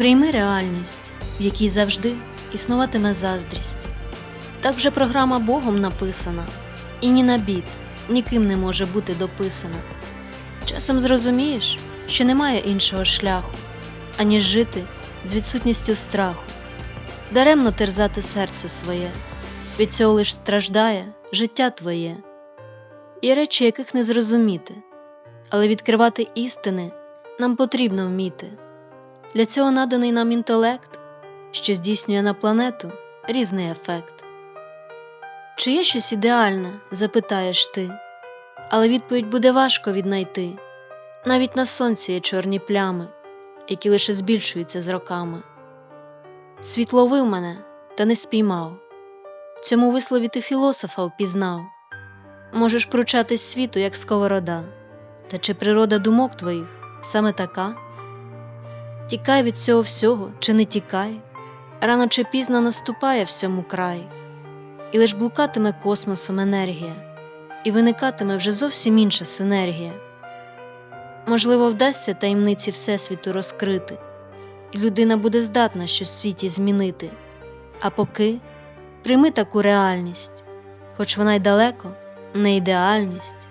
Прийми реальність, в якій завжди існуватиме заздрість. Так вже програма Богом написана, і ні на бід, ніким не може бути дописана. Часом зрозумієш, що немає іншого шляху, аніж жити з відсутністю страху, даремно терзати серце своє, від цього лиш страждає життя твоє. Є речі, яких не зрозуміти, але відкривати істини нам потрібно вміти. Для цього наданий нам інтелект, що здійснює на планету різний ефект. Чи є щось ідеальне, запитаєш ти, але відповідь буде важко віднайти. Навіть на сонці є чорні плями, які лише збільшуються з роками. Світ ловив мене, та не спіймав. Цьому вислові ти філософа впізнав. Можеш пручатись світу, як сковорода, та чи природа думок твоїх саме така? Тікай від цього всього, чи не тікай, рано чи пізно наступає всьому край, і лиш блукатиме космосом енергія, і виникатиме вже зовсім інша синергія. Можливо, вдасться таємниці Всесвіту розкрити, і людина буде здатна щось в світі змінити. А поки прийми таку реальність, хоч вона й далеко не ідеальність.